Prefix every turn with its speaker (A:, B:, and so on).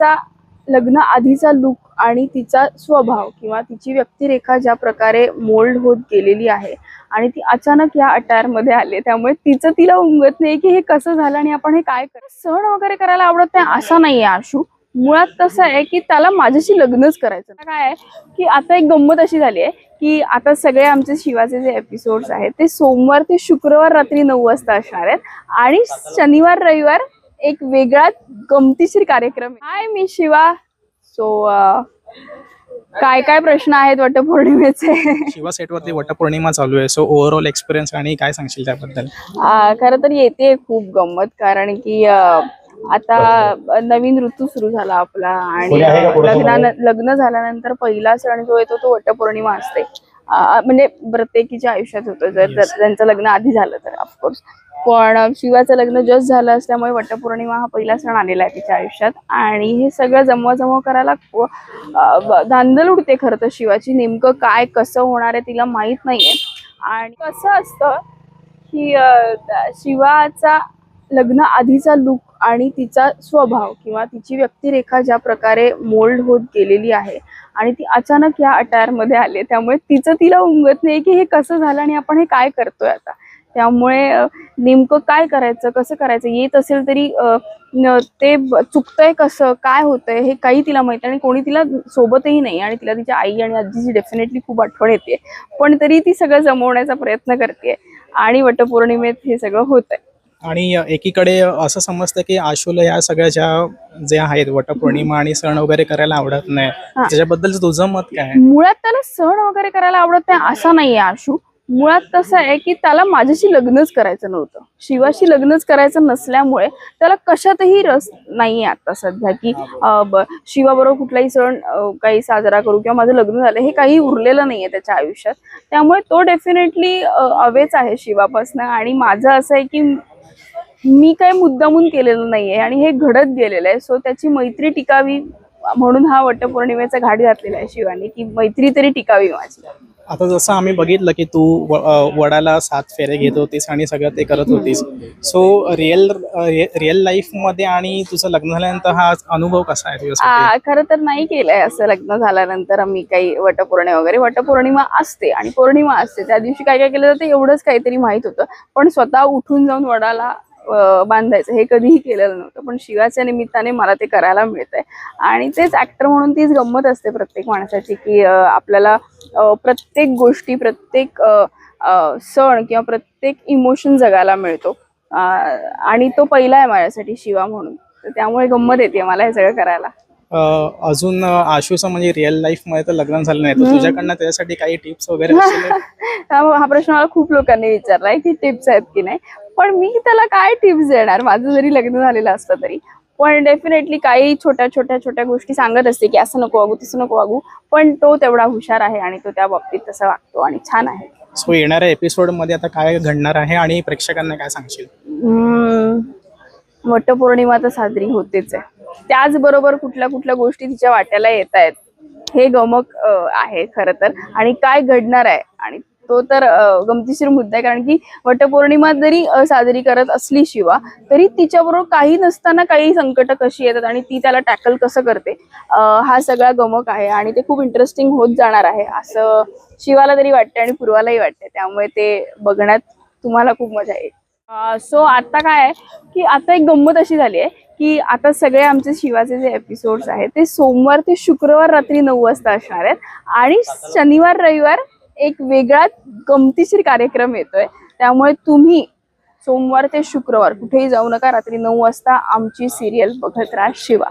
A: तिचा लग्न आधीचा लुक आणि तिचा स्वभाव किंवा तिची व्यक्तिरेखा ज्या प्रकारे मोल्ड होत गेलेली आहे आणि ती अचानक या अटायरमध्ये आले त्यामुळे तिचं तिला उमगत नाही की हे कसं झालं आणि आपण हे काय कर? सण वगैरे करायला आवडत नाही असं नाहीये आशू. मुळात तसं आहे की त्याला माझ्याशी लग्नच करायचं काय आहे की आता एक गंमत अशी झाली आहे की आता सगळे आमचे शिवाचे जे एपिसोड्स आहेत ते सोमवार ते शुक्रवार रात्री नऊ वाजता असणार आहेत आणि शनिवार रविवार एक वेगळा गमतीशीर कार्यक्रम हाय मी शिवा. सो काय काय प्रश्न आहेत वटपौर्णिमेचे?
B: शिवा सेटवरती वटपौर्णिमा चालू आहे. सो ओव्हरऑल एक्सपिरियन्स आणि काय सांगशील त्याबद्दल?
A: आ, खरं तर येते खूप गंमत कारण की अ, आता नवीन ऋतू सुरू झाला आपला आणि लग्ना लग्न झाल्यानंतर पहिला सण जो येतो तो वटपौर्णिमा असते. म्हणजे प्रत्येकीच्या आयुष्यात होतो. जर जर त्यांचं लग्न आधी झालं तर ऑफकोर्स पण शिवाचं लग्न जस्ट झालं असल्यामुळे वटपौर्णिमा हा पहिला सण आलेला आहे तिच्या आयुष्यात. आणि हे सगळं जमवा जमव करायला धांदल उडते खरं तर शिवाची. नेमकं काय कसं होणार आहे तिला माहीत नाहीये. आणि कसं असतं की शिवाचा लग्न आधीचा लुक आणि तिचा स्वभाव किंवा तिची व्यक्तिरेखा ज्या प्रकारे मोल्ड होत गेलेली आहे आणि ती अचानक या अटायरमध्ये आली त्यामुळे तिचं तिला उमगत नाही की हे कसं झालं आणि आपण हे काय करतोय आता. त्यामुळे नेमकं काय करायचं कसं करायचं येत असेल तरी ते चुकतंय कसं काय होतंय हे काही तिला माहिती आणि कोणी तिला सोबतही नाही आणि तिला तिच्या आई आणि आजीची डेफिनेटली खूप आठवण येते. पण तरी ती सगळं जमवण्याचा प्रयत्न करते आणि वटपौर्णिमेत हे सगळं होतंय.
B: आणि एकीकडे असं समजतं की आशूला या सगळ्या ज्या जे आहेत वटपौर्णिमा आणि सण वगैरे करायला आवडत नाही. त्याच्याबद्दल तुझं मत काय
A: मुळात त्याला सण वगैरे करायला आवडत नाही असं नाहीये आशू. मुळात तसं आहे की त्याला माझ्याशी लग्नच करायचं नव्हतं. शिवाशी लग्नच करायचं नसल्यामुळे त्याला कशातही रस नाहीये आता सध्या की शिवाबरोबर कुठलाही सण काही साजरा करू किंवा माझं लग्न झालं हे काही उरलेलं नाहीये त्याच्या आयुष्यात. त्यामुळे तो डेफिनेटली अवेच आहे शिवापासनं आणि माझं असं आहे की मी काही मुद्दामून केलेलं नाहीये आणि हे घडत गेलेलं आहे. सो त्याची मैत्री टिकावी म्हणून हा वटपौर्णिमेचा घाट घातलेला आहे शिवानी की मैत्री तरी टिकावी माझी.
B: आता जसं आम्ही बघितलं की तू वडाला सात फेरे घेत होतीस आणि सगळं ते करत होतीस. सो रिअल रिअल लाईफमध्ये आणि तुझं लग्न झाल्यानंतर हा अनुभव कसा आहे तुझ्यासाठी?
A: खरं तर नाही केलंय असं लग्न झाल्यानंतर आम्ही काही वटपौर्णिमा वगैरे. वटपौर्णिमा असते आणि पौर्णिमा असते. त्या दिवशी काय काय केलं जातं एवढंच काहीतरी माहीत होतं. पण स्वतः उठून जाऊन वडाला बांधायचं. हे कधीही केलेलं नव्हतं. पण शिवाच्या निमित्ताने मला ते करायला मिळतंय. आणि तेच ऍक्टर म्हणून तीच गंमत असते प्रत्येक माणसाची की आपल्याला प्रत्येक गोष्टी प्रत्येक सण किंवा प्रत्येक इमोशन जगायला मिळतो. आणि तो पहिला आहे माझ्यासाठी शिवा म्हणून. तर त्यामुळे गंमत येते मला हे सगळं करायला.
B: अजून अ, आशूचं म्हणजे रिअल लाईफमध्ये तर लग्न झालं नाही. तुझ्याकडनं त्याच्यासाठी काही टिप्स वगैरे
A: हा हा प्रश्न मला खूप लोकांनी विचारलाय की टिप्स आहेत की नाही. पण मी त्याला काय टिप्स देणार? माझं जरी लग्न झालेलं असतं तरी. पण डेफिनेटली काही छोट्या छोट्या छोट्या गोष्टी सांगत असते की असं नको वागू तसं नको वागू. पण तो तेवढा हुशार आहे आणि तो त्या बाबतीत तसा वागतो आणि छान आहे.
B: सो येणाऱ्या एपिसोडमध्ये आता काय घडणार आहे आणि प्रेक्षकांना काय सांगशील?
A: हम्म, वटपौर्णिमा तर साजरी होतेच आहे. त्याचबरोबर कुठल्या कुठल्या गोष्टी तिच्या वाट्याला येत आहेत हे गमक आहे खरं तर. आणि काय घडणार आहे आणि तो तर गमतीशीर मुद्दा आहे. कारण की वटपौर्णिमा जरी साजरी करत असली शिवा तरी तिच्याबरोबर काही नसताना काही संकट कशी येतात आणि ती त्याला टॅकल कसं करते हा सगळा गमक आहे आणि ते खूप इंटरेस्टिंग होत जाणार आहे. असं शिवाला तरी वाटते आणि पूर्वालाही वाटते त्यामुळे ते बघण्यात तुम्हाला खूप मजा येईल. सो आता काय आहे की आता एक गंमत अशी झाली आहे की आता सगळे आमचे शिवाचे जे एपिसोड्स आहेत ते सोमवार ते शुक्रवार रात्री नऊ वाजता असणार आहेत आणि शनिवार रविवार एक वेगळा गमतीशीर कार्यक्रम येतोय. त्यामुळे तुम्ही सोमवार ते शुक्रवार कुठेही जाऊ नका. रात्री नऊ वाजता आमची सिरियल बघत राहा शिवा.